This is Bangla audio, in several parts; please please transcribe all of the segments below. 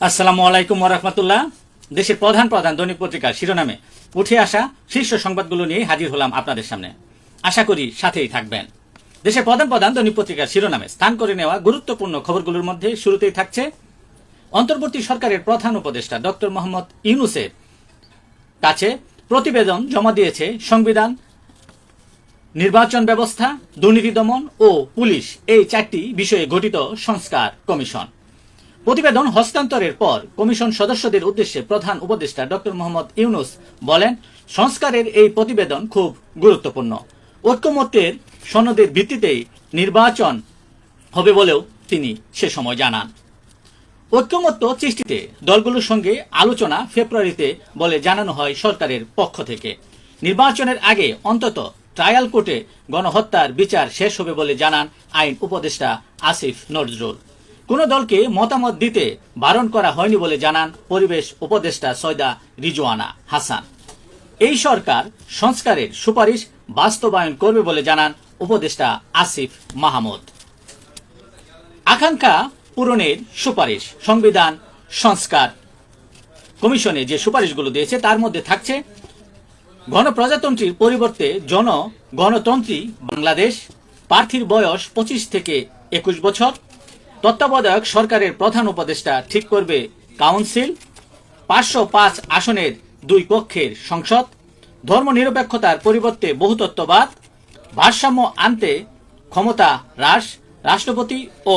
আসসালামু আলাইকুম ওরহমতুল্লাহ দেশের প্রধান প্রধান দৈনিক পত্রিকার শিরোনামে উঠে আসা শীর্ষ সংবাদগুলো নিয়ে হাজির হলাম আপনাদের সামনে। আশা করি সাথেই থাকবেন। দেশের প্রধান প্রধান দৈনিক পত্রিকার শিরোনামে স্থান করে নেওয়া গুরুত্বপূর্ণ খবরগুলোর মধ্যে শুরুতেই থাকছে অন্তর্বর্তী সরকারের প্রধান উপদেষ্টা ডক্টর মোহাম্মদ ইউনুসের কাছে প্রতিবেদন জমা দিয়েছে সংবিধান, নির্বাচন ব্যবস্থা, দুর্নীতি দমন ও পুলিশ এই চারটি বিষয়ে গঠিত সংস্কার কমিশন। প্রতিবেদন হস্তান্তরের পর কমিশন সদস্যদের উদ্দেশ্যে প্রধান উপদেষ্টা ডক্টর মোহাম্মদ ইউনুস বলেন, সংস্কারের এই প্রতিবেদন খুব গুরুত্বপূর্ণ। ঐক্যমত্যের সনদের ভিত্তিতেই নির্বাচন হবে বলেও তিনি সে সময় জানান। ঐক্যমত্য সৃষ্টিতে দলগুলোর সঙ্গে আলোচনা ফেব্রুয়ারিতে বলে জানানো হয় সরকারের পক্ষ থেকে। নির্বাচনের আগে অন্তত ট্রায়াল কোর্টে গণহত্যার বিচার শেষ হবে বলে জানান আইন উপদেষ্টা আসিফ নজরুল। কোন দলকে মতামত দিতে বারণ করা হয়নি বলে জানান পরিবেশ উপদেষ্টা সয়দা রিজওয়ানা হাসান। এই সরকার সংস্কারের সুপারিশ বাস্তবায়ন করবে বলে জানান উপদেষ্টা আসিফ মাহমুদ। আকাঙ্ক্ষা পূরণের সুপারিশ, সংবিধান, সংস্কার কমিশনে যে সুপারিশগুলো দিয়েছে তার মধ্যে থাকছে গণপ্রজাতন্ত্রীর পরিবর্তে জন গণতন্ত্রী বাংলাদেশ, প্রার্থীর বয়স পঁচিশ থেকে একুশ বছর তত্ত্বাবধায়ক সরকারের প্রধান উপদেষ্টা ঠিক করবে। কাউন্সিল, পাঁচশো পাঁচ আসনের দুই পক্ষের সংসদ, ধর্মনিরপেক্ষতার পরিবর্তে বহুতত্ত্ববাদ, ভারসাম্য আনতে ক্ষমতা হ্রাস, রাষ্ট্রপতি ও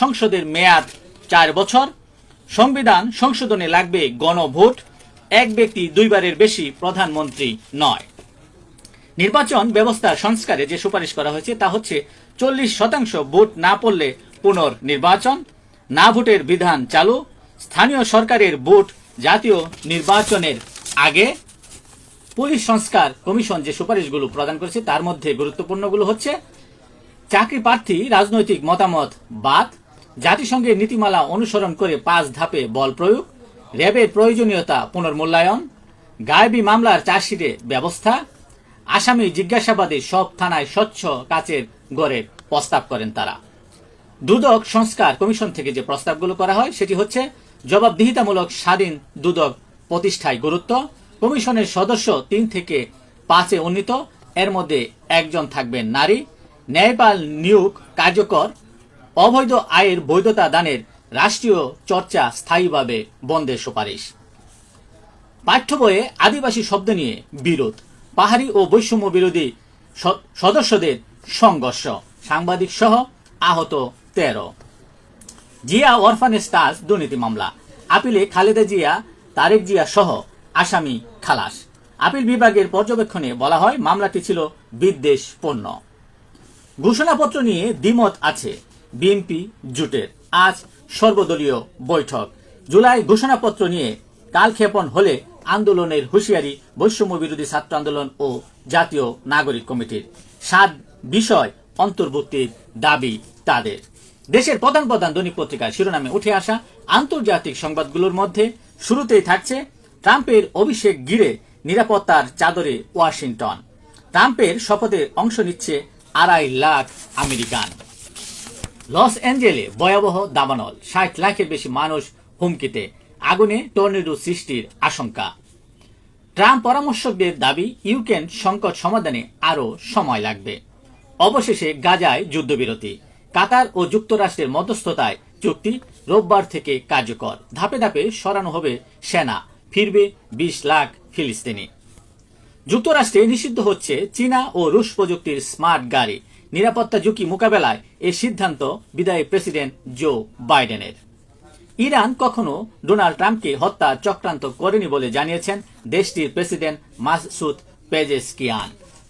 সংসদের মেয়াদ চার বছর, সংবিধান সংশোধনে লাগবে গণভোট, এক ব্যক্তি দুইবারের বেশি প্রধানমন্ত্রী নয়। নির্বাচন ব্যবস্থা সংস্কারে যে সুপারিশ করা হয়েছে তা হচ্ছে চল্লিশ শতাংশ ভোট না পড়লে পুনর্নির্বাচন, না ভোটের বিধান চালু, স্থানীয় সরকারের ভোট জাতীয় নির্বাচনের আগে পুলিশ সংস্কার কমিশন যে সুপারিশগুলো প্রদান করেছে তার মধ্যে গুরুত্বপূর্ণগুলো হচ্ছে, চাকরি প্রার্থী রাজনৈতিক মতামত বাদ, জাতিসংঘের নীতিমালা অনুসরণ করে পাঁচ ধাপে বল প্রয়োগ, র্যাবের প্রয়োজনীয়তা পুনর্মূল্যায়ন, গায়েবী মামলার চার্জশিটে ব্যবস্থা, আসামি জিজ্ঞাসাবাদে সব থানায় স্বচ্ছ কাচের গড়ের প্রস্তাব করেন তারা। দুদক সংস্কার কমিশন থেকে যে প্রস্তাবগুলো করা হয়, সেটি হচ্ছে জবাবদিহিতামূলক স্বাধীন দুদক প্রতিষ্ঠায় গুরুত্ব। কমিশনের সদস্য তিন থেকে পাঁচে উন্নীত। এর মধ্যে একজন থাকবেন নারী। ন্যায়পাল নিয়োগ কার্যকর। অবৈধ আয়ের বৈধতা দানের রাষ্ট্রীয় চর্চা স্থায়ীভাবে বন্ধের সুপারিশ। পাঠ্য বইয়ে আদিবাসী শব্দ নিয়ে বিরোধ। পাহাড়ি ও বৈষম্য বিরোধী সদস্যদের সংঘর্ষ। সাংবাদিক সহ আহত তেরো। জিয়া অরফানেজ ট্রাস্ট দুর্নীতি মামলা। আপিলে খালেদা জিয়া, তারেক জিয়া সহ আসামি খালাস। আপিল বিভাগের পর্যবেক্ষণে বলা হয়, মামলাটি ছিল বিদ্বেষপূর্ণ ঘোষণাপত্র নিয়ে দ্বিমত আছে বিএনপি জোটের। আজ সর্বদলীয় বৈঠক। জুলাই ঘোষণাপত্র নিয়ে কালক্ষেপণ হলে আন্দোলনের হুঁশিয়ারি, বৈষম্য বিরোধী ছাত্র আন্দোলন ও জাতীয় নাগরিক কমিটির সাত বিষয় অন্তর্ভুক্তির দাবি তাদের। দেশের প্রধান প্রধান দৈনিক পত্রিকার শিরোনামে উঠে আসা আন্তর্জাতিক সংবাদগুলোর মধ্যে শুরুতেই থাকছে ট্রাম্পের অভিষেক ঘিরে নিরাপত্তার চাদরে ওয়াশিংটন। ট্রাম্পের শপথে অংশ নিচ্ছে আড়াই লাখ আমেরিকান। লস অ্যাঞ্জেলে ভয়াবহ দাবানল, ষাট লাখের বেশি মানুষ হুমকিতে, আগুনে টর্নেডো সৃষ্টির আশঙ্কা। ট্রাম্প পরামর্শকদের দাবি, ইউক্রেন সংকট সমাধানে আরও সময় লাগবে। অবশেষে গাজায় যুদ্ধবিরতি। কাতার ও যুক্তরাষ্ট্রের মধ্যস্থতায় চুক্তি রোববার থেকে কার্যকর। ধাপে ধাপে সরানো হবে সেনা, ফিরবে বিশ লাখ ফিলিস্তিনি। যুক্তরাষ্ট্রে নিষিদ্ধ হচ্ছে চীনা ও রুশ প্রযুক্তির স্মার্ট গাড়ি। নিরাপত্তা ঝুঁকি মোকাবেলায় এই সিদ্ধান্ত বিদায়ী প্রেসিডেন্ট জো বাইডেনের। ইরান কখনো ডোনাল্ড ট্রাম্পকে হত্যা চক্রান্ত করেনি বলে জানিয়েছেন দেশটির প্রেসিডেন্ট মাসুদ পেজেসকিয়ান।